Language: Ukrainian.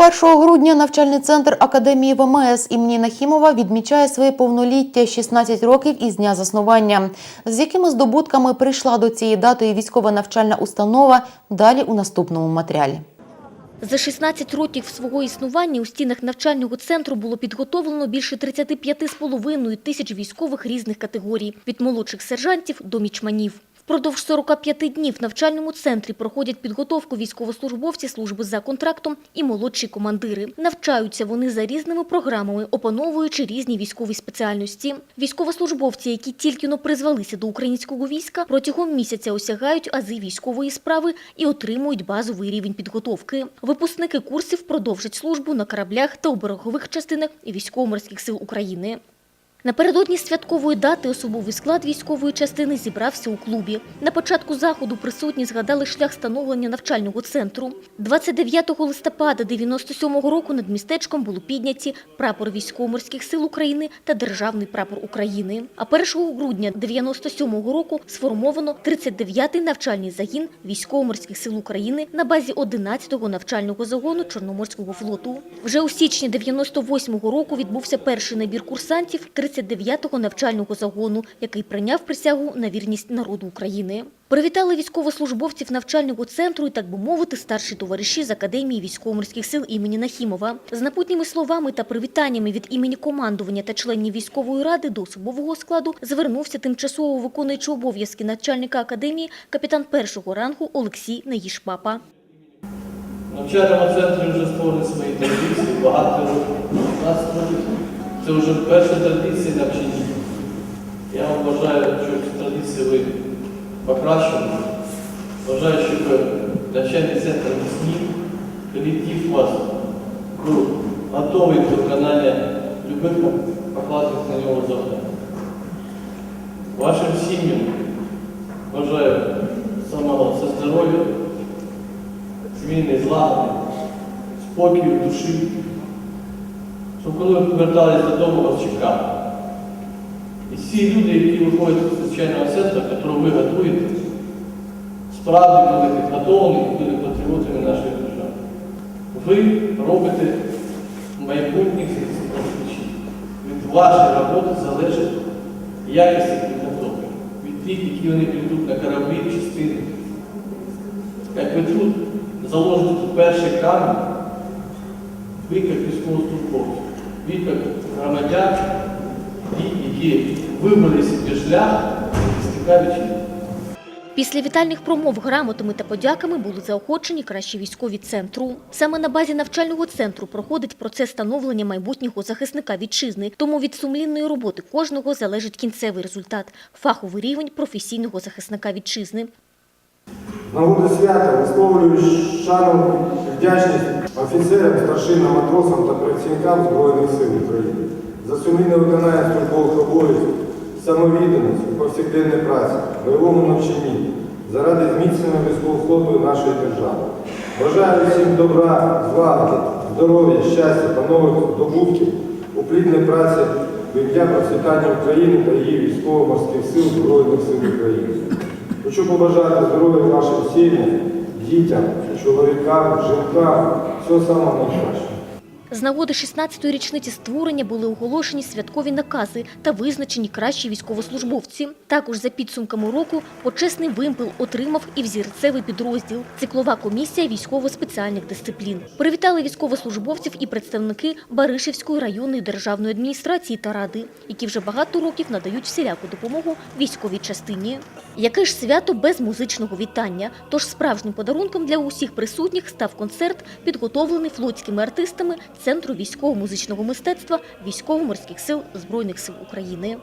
1 грудня навчальний центр Академії ВМС імені Нахімова відмічає своє повноліття 16 років із дня заснування. З якими здобутками прийшла до цієї дати військова навчальна установа, далі у наступному матеріалі. За 16 років свого існування у стінах навчального центру було підготовлено більше 35,5 тисяч військових різних категорій – від молодших сержантів до мічманів. Впродовж 45 днів в навчальному центрі проходять підготовку військовослужбовці служби за контрактом і молодші командири. Навчаються вони за різними програмами, опановуючи різні військові спеціальності. Військовослужбовці, які тільки но призвалися до українського війська, протягом місяця осягають ази військової справи і отримують базовий рівень підготовки. Випускники курсів продовжать службу на кораблях та у берегових частинах військово-морських сил України. Напередодні святкової дати особовий склад військової частини зібрався у клубі. На початку заходу присутні згадали шлях становлення навчального центру. 29 листопада 97-го року над містечком було підняті прапор військово-морських сил України та державний прапор України. А 1 грудня 97-го року сформовано 39-й навчальний загін військово-морських сил України на базі 11-го навчального загону Чорноморського флоту. Вже у січні 98-го року відбувся перший набір курсантів 39-го навчального загону, який прийняв присягу на вірність народу України. Привітали військовослужбовців навчального центру і, так би мовити, старші товариші з Академії військово-морських сил імені Нахімова. З напутніми словами та привітаннями від імені командування та членів військової ради до особового складу звернувся тимчасово виконуючий обов'язки начальника академії капітан першого рангу Олексій Наїшпапа. Навчальному центрі вже створені свої традиції, багато років. Це вже перша традиція навчання. Я вам бажаю, щоб ці традиції ви покращили. Бажаю, щоб навчальний центр міцнів, колектив вас був готовий до виконання любих покладених на нього завдань. Вашим сім'ям бажаю самого це здоров'я, зміни злагоди, спокою душі, щоб коли ви повертались додому, вас чекали. І всі люди, які виходять з звичайного центру, якого ви готуєте, справді були підготовлені і були патріотами нашої держави. Ви робите майбутніх захисників. Від вашої роботи залежить якість підготовки. Від тих, які вони прийдуть на кораблі, частини. Як ви тут заложите перший камінь, ви як військовослужбовці, як громадян, які вибрали собі шлях, стикаючи. Після вітальних промов грамотами та подяками були заохочені кращі військові центру. Саме на базі навчального центру проходить процес становлення майбутнього захисника вітчизни. Тому від сумлінної роботи кожного залежить кінцевий результат – фаховий рівень професійного захисника вітчизни. Нагоди свята висловлюю шану вдячність офіцерам, старшинам, матросам та працівникам Збройних сил України за сумлінне виконання службових обов'язків, самовідданість у повсякденній праці, бойовому навчанні заради зміцнення військового флоту нашої держави. Бажаю всім добра, злагоди, здоров'я, щастя та нових здобутків у плідній праці в ім'я процвітання України та її військово-морських сил Збройних сил України. Хочу побажати здоров'я вашим сім'ям, дітям, чоловікам, жінкам, все саме найкращого. З нагоди 16-ї річниці створення були оголошені святкові накази та визначені кращі військовослужбовці. Також за підсумками року почесний вимпел отримав і взірцевий підрозділ – циклова комісія військово-спеціальних дисциплін. Привітали військовослужбовців і представники Баришівської районної державної адміністрації та ради, які вже багато років надають всіляку допомогу військовій частині. Яке ж свято без музичного вітання? Тож справжнім подарунком для усіх присутніх став концерт, підготовлений флотськими артистами Центру військово-музичного мистецтва Військово-морських сил Збройних сил України.